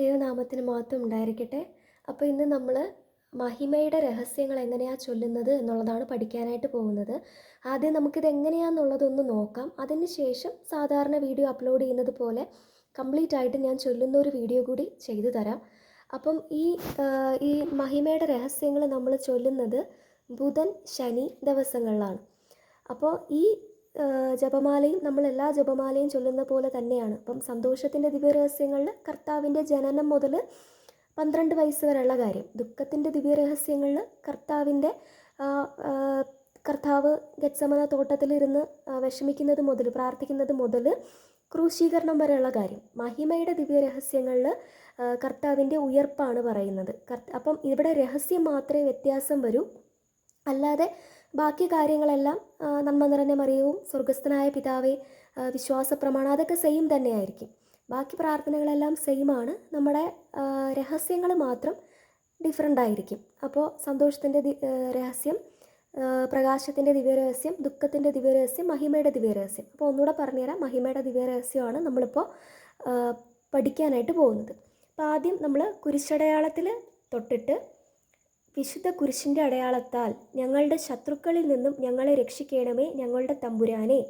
ദൈവനാമത്തിന് മാത്രം ഉണ്ടായിരിക്കട്ടെ. അപ്പോൾ ഇന്ന് നമ്മൾ മഹിമയുടെ രഹസ്യങ്ങൾ എങ്ങനെയാണ് ചൊല്ലുന്നത് എന്നുള്ളതാണ് പഠിക്കാനായിട്ട് പോകുന്നത്. ആദ്യം നമുക്കിത് എങ്ങനെയാണെന്നുള്ളതൊന്ന് നോക്കാം അതിനുശേഷം സാധാരണ വീഡിയോ അപ്ലോഡ് ചെയ്യുന്നത് പോലെ കംപ്ലീറ്റ് ആയിട്ട് ഞാൻ ചൊല്ലുന്ന ഒരു വീഡിയോ കൂടി ചെയ്തു തരാം. അപ്പം ഈ ഈ മഹിമയുടെ രഹസ്യങ്ങൾ നമ്മൾ ചൊല്ലുന്നത് ബുധൻ ശനി ദിവസങ്ങളിലാണ്. അപ്പോൾ ഈ ജപമാലയും നമ്മൾ എല്ലാ ജപമാലയും ചൊല്ലുന്ന പോലെ തന്നെയാണ്. അപ്പം സന്തോഷത്തിന്റെ ദിവ്യരഹസ്യങ്ങളിൽ കർത്താവിന്റെ ജനനം മുതൽ പന്ത്രണ്ട് വയസ്സ് വരെയുള്ള കാര്യം. ദുഃഖത്തിന്റെ ദിവ്യരഹസ്യങ്ങളിൽ കർത്താവിന്റെ കർത്താവ് ഗച്ചമന തോട്ടത്തിലിരുന്ന് വിഷമിക്കുന്നത് മുതൽ പ്രാർത്ഥിക്കുന്നത് മുതൽ ക്രൂശീകരണം വരെയുള്ള കാര്യം. മഹിമയുടെ ദിവ്യരഹസ്യങ്ങളിൽ കർത്താവിന്റെ ഉയർപ്പാണ് പറയുന്നത്. കർത്ത അപ്പം ഇവിടെ രഹസ്യം മാത്രമേ വ്യത്യാസം വരൂ. അല്ലാതെ ബാക്കി കാര്യങ്ങളെല്ലാം നന്മ നിറഞ്ഞ മറിയവും സ്വർഗസ്ഥനായ പിതാവേ വിശ്വാസ പ്രമാണം അതൊക്കെ സെയിം തന്നെയായിരിക്കും. ബാക്കി പ്രാർത്ഥനകളെല്ലാം സെയിം ആണ്. നമ്മുടെ രഹസ്യങ്ങൾ മാത്രം ഡിഫറെന്റ് ആയിരിക്കും. അപ്പോൾ സന്തോഷത്തിന്റെ രഹസ്യം പ്രകാശത്തിന്റെ ദിവ്യരഹസ്യം ദുഃഖത്തിന്റെ ദിവ്യരഹസ്യം മഹിമയുടെ ദിവ്യരഹസ്യം അപ്പോൾ ഒന്നുകൂടെ പറഞ്ഞുതരാം. മഹിമയുടെ ദിവ്യരഹസ്യമാണ് നമ്മളിപ്പോൾ പഠിക്കാനായിട്ട് പോകുന്നത്. അപ്പോൾ ആദ്യം നമ്മൾ കുരിശടയാളത്തിൽ തൊട്ടിട്ട് വിശുദ്ധ കുരിശിന്റെ അടയാളത്താൽ ഞങ്ങളുടെ ശത്രുക്കളിൽ നിന്നും ഞങ്ങളെ രക്ഷിക്കണമേ ഞങ്ങളുടെ തമ്പുരാനെ.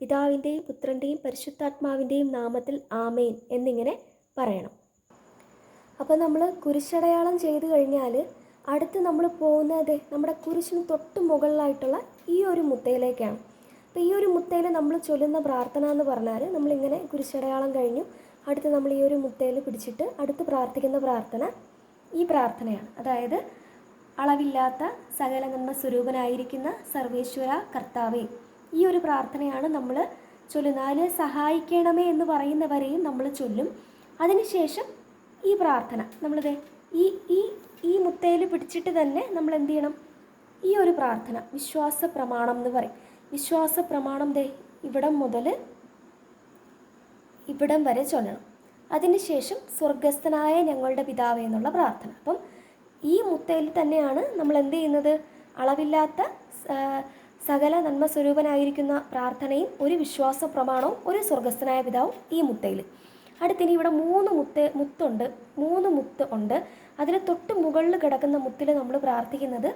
പിതാവിന്റെയും പുത്രന്റെയും പരിശുദ്ധാത്മാവിന്റെയും നാമത്തിൽ ആമേൻ എന്നിങ്ങനെ പറയണം. അപ്പോൾ നമ്മൾ കുരിശടയാളം ചെയ്തു കഴിഞ്ഞാൽ അടുത്ത് നമ്മൾ പോകുന്നത് നമ്മുടെ കുരിശിന് തൊട്ട് മുകളിലായിട്ടുള്ള ഈ ഒരു മുത്തയിലേക്കാണ്. അപ്പോൾ ഈ ഒരു മുത്തയിൽ നമ്മൾ ചൊല്ലുന്ന പ്രാർത്ഥന എന്ന് പറഞ്ഞാൽ നമ്മളിങ്ങനെ കുരിശടയാളം കഴിഞ്ഞു. അടുത്ത് നമ്മൾ ഈ ഒരു മുത്തയിൽ പിടിച്ചിട്ട് അടുത്ത് പ്രാർത്ഥിക്കുന്ന പ്രാർത്ഥന ഈ പ്രാർത്ഥനയാണ്. അതായത് അളവില്ലാത്ത സകല നന്മ സ്വരൂപനായിരിക്കുന്ന സർവേശ്വര കർത്താവേ ഈ ഒരു പ്രാർത്ഥനയാണ് നമ്മൾ ചൊല്ലുന്നാൽ സഹായിക്കണമേ എന്ന് പറയുന്നവരെയും നമ്മൾ ചൊല്ലും. അതിനുശേഷം ഈ പ്രാർത്ഥന നമ്മളിത് ഈ ഈ ഈ മുത്തയിൽ പിടിച്ചിട്ട് തന്നെ നമ്മൾ എന്ത് ചെയ്യണം ഈ ഒരു പ്രാർത്ഥന വിശ്വാസ പ്രമാണം എന്ന് പറയും. വിശ്വാസ പ്രമാണം ദേ ഇവിടം മുതൽ ഇവിടം വരെ ചൊല്ലണം. അതിനുശേഷം സ്വർഗസ്ഥനായ ഞങ്ങളുടെ പിതാവേ എന്നുള്ള പ്രാർത്ഥന. അപ്പം ഈ മുത്തയിൽ തന്നെയാണ് നമ്മൾ എന്ത് ചെയ്യുന്നത്? അളവില്ലാത്ത സകല നന്മ സ്വരൂപനായിരിക്കുന്ന പ്രാർത്ഥനയും ഒരു വിശ്വാസ പ്രമാണവും ഒരു സ്വർഗസ്ഥനായ പിതാവും ഈ മുത്തയിൽ അടുത്തിനി ഇവിടെ മൂന്ന് മുത്ത് മുത്തുണ്ട്. മൂന്ന് മുത്ത് ഉണ്ട്. അതിൽ തൊട്ട് മുകളിൽ കിടക്കുന്ന മുത്തിൽ നമ്മൾ പ്രാർത്ഥിക്കുന്നത്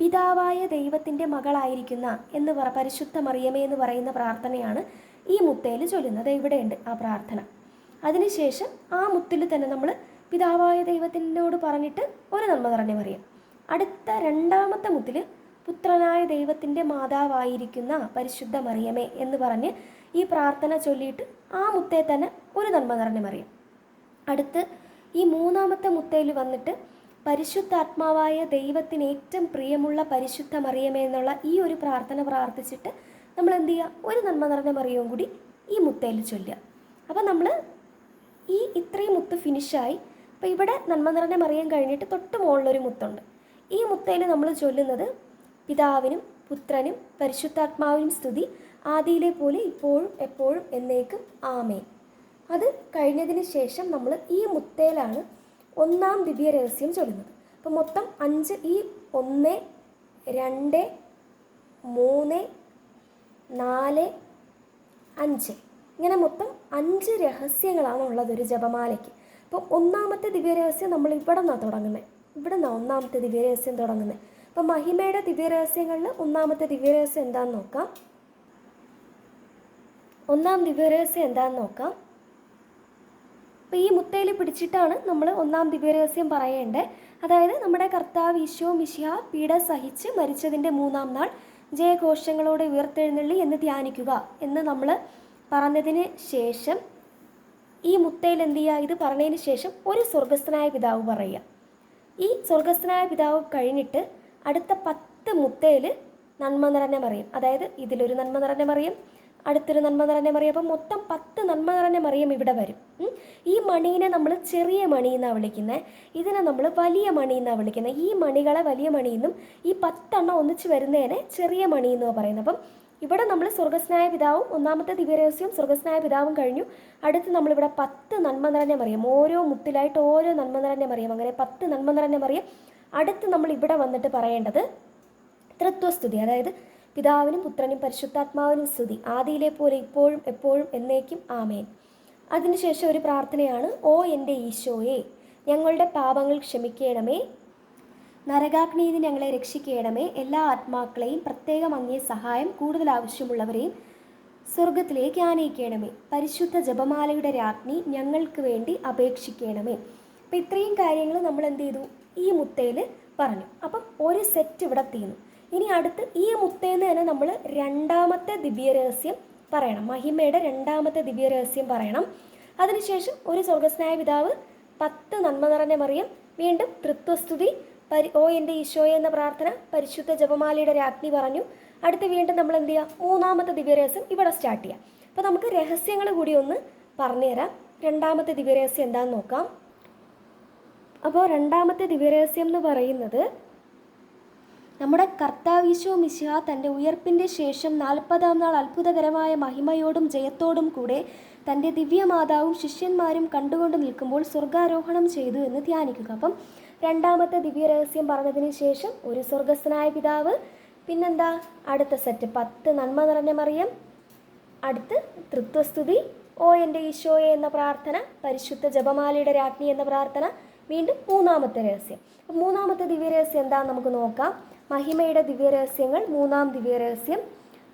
പിതാവായ ദൈവത്തിന്റെ മകളായിരിക്കുന്ന എന്ന് പറ പരിശുദ്ധ മറിയമേ എന്ന് പറയുന്ന പ്രാർത്ഥനയാണ് ഈ മുത്തയിൽ ചൊല്ലുന്നത്. ഇവിടെയുണ്ട് ആ പ്രാർത്ഥന. അതിനുശേഷം ആ മുത്തിൽ തന്നെ നമ്മൾ പിതാവായ ദൈവത്തിനോട് പറഞ്ഞിട്ട് ഒരു നന്മ നിറഞ്ഞ മറിയം അടുത്ത രണ്ടാമത്തെ മുത്തിൽ പുത്രനായ ദൈവത്തിന്റെ മാതാവായിരിക്കുന്ന പരിശുദ്ധ മറിയമേ എന്ന് പറഞ്ഞ് ഈ പ്രാർത്ഥന ചൊല്ലിയിട്ട് ആ മുത്തേ തന്നെ ഒരു നന്മ നിറഞ്ഞ മറിയം അടുത്ത് ഈ മൂന്നാമത്തെ മുത്തയിൽ വന്നിട്ട് പരിശുദ്ധാത്മാവായ ദൈവത്തിന് ഏറ്റവും പ്രിയമുള്ള പരിശുദ്ധ മറിയമേ എന്നുള്ള ഈ ഒരു പ്രാർത്ഥന പ്രാർത്ഥിച്ചിട്ട് നമ്മൾ എന്ത് ചെയ്യുക? ഒരു നന്മ നിറഞ്ഞ മറിയവും കൂടി ഈ മുത്തയിൽ ചൊല്ലുക. അപ്പം നമ്മൾ ഈ ഇത്രയും മുത്ത് ഫിനിഷായി അപ്പോൾ ഇവിടെ നന്മ നിറഞ്ഞ മറിയം കഴിഞ്ഞിട്ട് തൊട്ട് മുകളിലൊരു മുത്തുണ്ട്. ഈ മുത്തയിൽ നമ്മൾ ചൊല്ലുന്നത് പിതാവിനും പുത്രനും പരിശുദ്ധാത്മാവിനും സ്തുതി ആദിയിലെ പോലെ ഇപ്പോഴും എപ്പോഴും എന്നേക്കും ആമേൻ. അത് കഴിഞ്ഞതിന് ശേഷം നമ്മൾ ഈ മുത്തയിലാണ് ഒന്നാം ദിവ്യ രഹസ്യം ചൊല്ലുന്നത്. അപ്പോൾ മൊത്തം അഞ്ച് ഈ ഒന്ന് രണ്ട് മൂന്ന് നാല് അഞ്ച്. ഇങ്ങനെ മൊത്തം അഞ്ച് രഹസ്യങ്ങളാണ് ഉള്ളത് ഒരു ജപമാലയ്ക്ക്. അപ്പോൾ ഒന്നാമത്തെ ദിവ്യരഹസ്യം നമ്മൾ ഇവിടെ നിന്നാണ് തുടങ്ങുന്നത് ഇവിടെ നിന്നാണ് ഒന്നാമത്തെ ദിവ്യരഹസ്യം തുടങ്ങുന്നത് അപ്പോൾ മഹിമയുടെ ദിവ്യരഹസ്യങ്ങളിൽ ഒന്നാമത്തെ ദിവ്യരഹസ്യം എന്താണെന്ന് നോക്കാം. ഒന്നാം ദിവ്യരഹസ്യം എന്താണെന്ന് നോക്കാം. അപ്പോൾ ഈ മുത്തയിൽ പിടിച്ചിട്ടാണ് നമ്മൾ ഒന്നാം ദിവ്യരഹസ്യം പറയേണ്ടത്. അതായത് നമ്മുടെ കർത്താവ് ഈശോ മിശിഹ പീഡ സഹിച്ച് മരിച്ചതിന്റെ മൂന്നാം നാൾ ജയഘോഷങ്ങളോടെ ഉയർത്തെഴുന്നള്ളി എന്ന് ധ്യാനിക്കുക എന്ന് നമ്മൾ പറഞ്ഞതിന് ശേഷം ഈ മുത്തയിൽ എന്ത് ചെയ്യുക? ഇത് പറഞ്ഞതിന് ശേഷം ഒരു സ്വർഗസ്ഥനായ പിതാവ് പറയുക. ഈ സ്വർഗസ്ഥനായ പിതാവ് കഴിഞ്ഞിട്ട് അടുത്ത പത്ത് മുത്തയിൽ നന്മ നിറഞ്ഞ മറിയും. അതായത് ഇതിലൊരു നന്മ നിറഞ്ഞ മറിയും അടുത്തൊരു നന്മ നിറഞ്ഞ മറിയും. അപ്പം മൊത്തം പത്ത് നന്മ നിറഞ്ഞ മറിയും ഇവിടെ വരും. ഈ മണീനെ നമ്മൾ ചെറിയ മണി എന്നാണ് വിളിക്കുന്നത് ഇതിനെ നമ്മൾ വലിയ മണി എന്നാണ് വിളിക്കുന്നത് ഈ മണികളെ വലിയ മണി എന്നും ഈ പത്തെണ്ണം ഒന്നിച്ച് വരുന്നതിനെ ചെറിയ മണി എന്നാണ് പറയുന്നത് അപ്പം ഇവിടെ നമ്മൾ സ്വർഗസ്നായ പിതാവും ഒന്നാമത്തെ ദിവ്യരഹസ്യവും സ്വർഗസ്നായ പിതാവും കഴിഞ്ഞു. അടുത്ത് നമ്മളിവിടെ പത്ത് നന്മ നിറഞ്ഞ മറിയം ഓരോ മുത്തിലായിട്ട് ഓരോ നന്മ നിറഞ്ഞ അങ്ങനെ പത്ത് നന്മ നിറഞ്ഞ മറിയം. അടുത്ത് നമ്മൾ ഇവിടെ വന്നിട്ട് പറയേണ്ടത് തൃത്വസ്തുതി അതായത് പിതാവിനും പുത്രനും പരിശുദ്ധാത്മാവിനും സ്തുതി. ആദിയിലെ പോലെ ഇപ്പോഴും എപ്പോഴും എന്നേക്കും ആമേൻ. അതിനുശേഷം ഒരു പ്രാർത്ഥനയാണ് ഓ എന്റെ ഈശോയെ ഞങ്ങളുടെ പാപങ്ങൾ ക്ഷമിക്കണമേ നരകാഗ്നിയിൽ നിന്ന് ഞങ്ങളെ രക്ഷിക്കണമേ. എല്ലാ ആത്മാക്കളെയും പ്രത്യേകം അങ്ങേ സഹായം കൂടുതൽ ആവശ്യമുള്ളവരെയും സ്വർഗത്തിലേക്ക് ആനയിക്കണമേ. പരിശുദ്ധ ജപമാലയുടെ രാജ്ഞി ഞങ്ങൾക്ക് വേണ്ടി അപേക്ഷിക്കണമേ. അപ്പം ഇത്രയും കാര്യങ്ങൾ നമ്മൾ എന്ത് ചെയ്തു? ഈ മുത്തയിൽ പറഞ്ഞു. അപ്പം ഒരു സെറ്റ് ഇവിടെ തീർന്നു ഇനി അടുത്ത് ഈ മുത്തേന്ന് തന്നെ നമ്മൾ രണ്ടാമത്തെ ദിവ്യ രഹസ്യം പറയണം. മഹിമയുടെ രണ്ടാമത്തെ ദിവ്യ രഹസ്യം പറയണം. അതിനുശേഷം ഒരു സ്വർഗസ്നായ പിതാവ് പത്ത് നന്മ നിറഞ്ഞ മറിയം വീണ്ടും തൃത്വസ്തുതി പരി ഓ എന്റെ ഈശോയെ എന്ന പ്രാർത്ഥന പരിശുദ്ധ ജപമാലയുടെ രാജ്ഞി പറഞ്ഞു. അടുത്ത് വീണ്ടും നമ്മൾ എന്ത് ചെയ്യുക മൂന്നാമത്തെ ദിവ്യരഹസ്യം ഇവിടെ സ്റ്റാർട്ട് ചെയ്യാം. അപ്പോൾ നമുക്ക് രഹസ്യങ്ങൾ കൂടി ഒന്ന് പറഞ്ഞുതരാം. രണ്ടാമത്തെ ദിവ്യരഹസ്യം എന്താണെന്ന് നോക്കാം. അപ്പോൾ രണ്ടാമത്തെ ദിവ്യരഹസ്യം എന്ന് പറയുന്നത് നമ്മുടെ കർത്താവീശോ മിശിഹ തന്റെ ഉയർപ്പിന്റെ ശേഷം നാൽപ്പതാം നാൾ അത്ഭുതകരമായ മഹിമയോടും ജയത്തോടും കൂടെ തന്റെ ദിവ്യമാതാവും ശിഷ്യന്മാരും കണ്ടുകൊണ്ട് നിൽക്കുമ്പോൾ സ്വർഗാരോഹണം ചെയ്തു എന്ന് ധ്യാനിക്കുക. അപ്പം രണ്ടാമത്തെ ദിവ്യരഹസ്യം പറഞ്ഞതിന് ശേഷം ഒരു സ്വർഗസ്ഥനായ പിതാവ്. പിന്നെന്താ? അടുത്ത സെറ്റ് പത്ത് നന്മ നിറഞ്ഞ മറിയം. അടുത്ത് തൃത്വസ്തുതി. ഓ എന്റെ ഈശോയെ എന്ന പ്രാർത്ഥന. പരിശുദ്ധ ജപമാലയുടെ രാജ്ഞി എന്ന പ്രാർത്ഥന. വീണ്ടും മൂന്നാമത്തെ രഹസ്യം. മൂന്നാമത്തെ ദിവ്യരഹസ്യം എന്താണെന്ന് നമുക്ക് നോക്കാം. മഹിമയുടെ ദിവ്യരഹസ്യങ്ങൾ മൂന്നാം ദിവ്യരഹസ്യം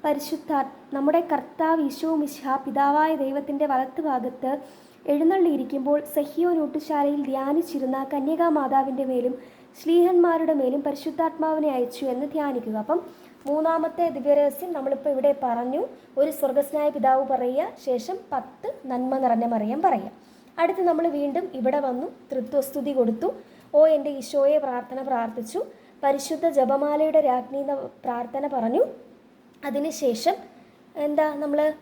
പരിശുദ്ധ നമ്മുടെ കർത്താവ് ഈശോ മിശ പിതാവായ ദൈവത്തിന്റെ വലത്ത് ഭാഗത്ത് എഴുന്നള്ളിയിരിക്കുമ്പോൾ സഹിയോ ഊട്ടുശാലയിൽ ധ്യാനിച്ചിരുന്ന കന്യകാമാതാവിന്റെ മേലും ശ്ലീഹന്മാരുടെ മേലും പരിശുദ്ധാത്മാവിനെ അയച്ചു എന്ന് ധ്യാനിക്കുക. അപ്പം മൂന്നാമത്തെ ദിവ്യരഹസ്യം നമ്മളിപ്പോൾ ഇവിടെ പറഞ്ഞു. ഒരു സ്വർഗസ്നായ പിതാവ് പറയുക ശേഷം പത്ത് നന്മ നിറഞ്ഞ മറിയം പറയുക. അടുത്ത് നമ്മൾ വീണ്ടും ഇവിടെ വന്നു തൃത്വസ്തുതി കൊടുത്തു. ഓ എന്റെ ഈശോയെ പ്രാർത്ഥന പ്രാർത്ഥിച്ചു. പരിശുദ്ധ ജപമാലയുടെ രാജ്ഞി പ്രാർത്ഥന പറഞ്ഞു. അതിനുശേഷം എന്താ നമ്മൾ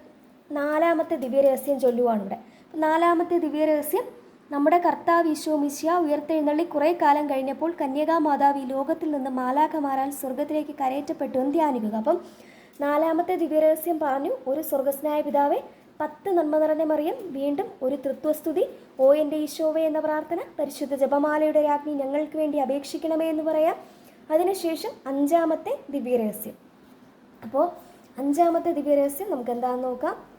നാലാമത്തെ ദിവ്യരഹസ്യം ചൊല്ലുവാണ് ഇവിടെ. നാലാമത്തെ ദിവ്യരഹസ്യം. നമ്മുടെ കർത്താവ് ഈശോ മിശിയ ഉയർത്തെഴുന്നള്ളി കുറേ കാലം കഴിഞ്ഞപ്പോൾ കന്യകാ മാതാവ് ഈ ലോകത്തിൽ നിന്ന് മാലാഖമാരാൽ സ്വർഗത്തിലേക്ക് കരയറ്റപ്പെട്ടു എന്ന് ധ്യാനിക്കുക. അപ്പം നാലാമത്തെ ദിവ്യരഹസ്യം പറഞ്ഞു ഒരു സ്വർഗസ്നായ പിതാവെ പത്ത് നന്മ നിറഞ്ഞ മറിയം വീണ്ടും ഒരു തൃത്വസ്തുതി ഓ എന്റെ ഈശോവെ എന്ന പ്രാർത്ഥന പരിശുദ്ധ ജപമാലയുടെ രാജ്ഞി ഞങ്ങൾക്ക് വേണ്ടി അപേക്ഷിക്കണമേ എന്ന് പറയാം. അതിനുശേഷം അഞ്ചാമത്തെ ദിവ്യരഹസ്യം. അപ്പോൾ അഞ്ചാമത്തെ ദിവ്യരഹസ്യം നമുക്ക് എന്താണെന്ന് നോക്കാം.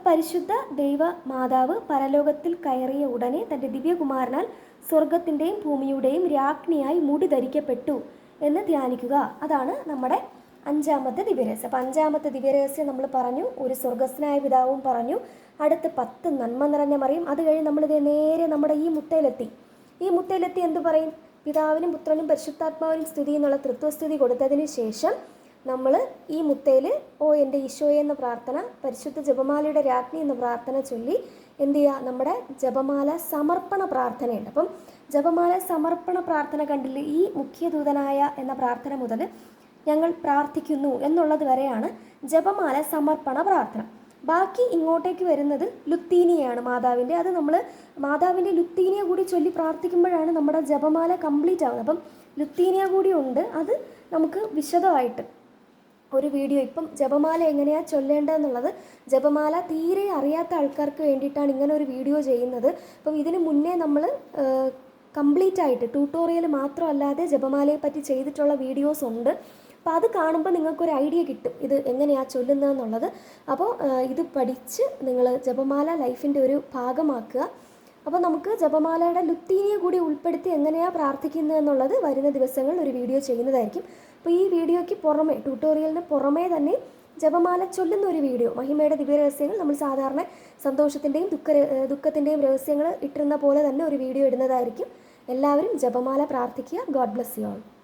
പരിശുദ്ധ ദൈവ മാതാവ് പരലോകത്തിൽ കയറിയ ഉടനെ തന്റെ ദിവ്യകുമാരനാൽ സ്വർഗത്തിന്റെയും ഭൂമിയുടെയും രാജ്ഞിയായി മുടി ധരിക്കപ്പെട്ടു എന്ന് ധ്യാനിക്കുക. അതാണ് നമ്മുടെ അഞ്ചാമത്തെ ദിവ്യരഹസ്യം. അപ്പം അഞ്ചാമത്തെ ദിവ്യരഹസ്യം നമ്മൾ പറഞ്ഞു ഒരു സ്വർഗസ്ഥനായ പിതാവും പറഞ്ഞു അടുത്ത് പത്ത് നന്മ നിറഞ്ഞ മറിയും. അത് കഴിഞ്ഞ് നമ്മളിത് നേരെ നമ്മുടെ ഈ മുത്തയിലെത്തി ഈ മുത്തയിലെത്തി എന്ത് പറയും? പിതാവിനും പുത്രനും പരിശുദ്ധാത്മാവിനും സ്തുതി എന്നുള്ള തൃത്വസ്തുതി കൊടുത്തതിന് ശേഷം നമ്മൾ ഈ മുത്തയിൽ ഓ എന്റെ ഈശോയെ എന്ന പ്രാർത്ഥന പരിശുദ്ധ ജപമാലയുടെ രാജ്ഞി എന്ന പ്രാർത്ഥന ചൊല്ലി എന്ത് ചെയ്യുക? നമ്മുടെ ജപമാല സമർപ്പണ പ്രാർത്ഥനയുണ്ട്. അപ്പം ജപമാല സമർപ്പണ പ്രാർത്ഥന കണ്ടില്ലേ ഈ മുഖ്യദൂതനായ എന്ന പ്രാർത്ഥന മുതൽ ഞങ്ങൾ പ്രാർത്ഥിക്കുന്നു എന്നുള്ളത് വരെയാണ് ജപമാല സമർപ്പണ പ്രാർത്ഥന. ബാക്കി ഇങ്ങോട്ടേക്ക് വരുന്നത് ലുത്തീനിയാണ് മാതാവിന്റെ. അത് നമ്മൾ മാതാവിന്റെ ലുത്തീനിയ കൂടി ചൊല്ലി പ്രാർത്ഥിക്കുമ്പോഴാണ് നമ്മുടെ ജപമാല കംപ്ലീറ്റ് ആവുന്നത്. അപ്പം ലുത്തീനിയ കൂടി ഉണ്ട്. അത് നമുക്ക് വിശദമായിട്ട് ഒരു വീഡിയോ. ഇപ്പം ജപമാല എങ്ങനെയാണ് ചൊല്ലേണ്ടതെന്നുള്ളത് ജപമാല തീരെ അറിയാത്ത ആൾക്കാർക്ക് വേണ്ടിയിട്ടാണ് ഇങ്ങനെ ഒരു വീഡിയോ ചെയ്യുന്നത്. അപ്പം ഇതിന് മുന്നേ നമ്മൾ കംപ്ലീറ്റ് ആയിട്ട് ട്യൂട്ടോറിയൽ മാത്രമല്ലാതെ ജപമാലയെ പറ്റി ചെയ്തിട്ടുള്ള വീഡിയോസ് ഉണ്ട്. അപ്പോൾ അത് കാണുമ്പോൾ നിങ്ങൾക്കൊരു ഐഡിയ കിട്ടും ഇത് എങ്ങനെയാണ് ചൊല്ലുന്നതെന്നുള്ളത്. അപ്പോൾ ഇത് പഠിച്ച് നിങ്ങൾ ജപമാല ലൈഫിന്റെ ഒരു ഭാഗമാക്കുക. അപ്പോൾ നമുക്ക് ജപമാലയുടെ ലുത്തീനിയെ കൂടി ഉൾപ്പെടുത്തി എങ്ങനെയാണ് പ്രാർത്ഥിക്കുന്നത് എന്നുള്ളത് വരുന്ന ദിവസങ്ങളിൽ ഒരു വീഡിയോ ചെയ്യുന്നതായിരിക്കും. അപ്പോൾ ഈ വീഡിയോയ്ക്ക് പുറമെ ട്യൂട്ടോറിയലിന് പുറമേ തന്നെ ജപമാല ചൊല്ലുന്ന ഒരു വീഡിയോ മഹിമയുടെ ദിവ്യ രഹസ്യങ്ങൾ നമ്മൾ സാധാരണ സന്തോഷത്തിന്റെയും ദുഃഖ ദുഃഖത്തിന്റെയും രഹസ്യങ്ങൾ ഇട്ടിരുന്ന പോലെ തന്നെ ഒരു വീഡിയോ ഇടുന്നതായിരിക്കും. എല്ലാവരും ജപമാല പ്രാർത്ഥിക്കുക. God bless you all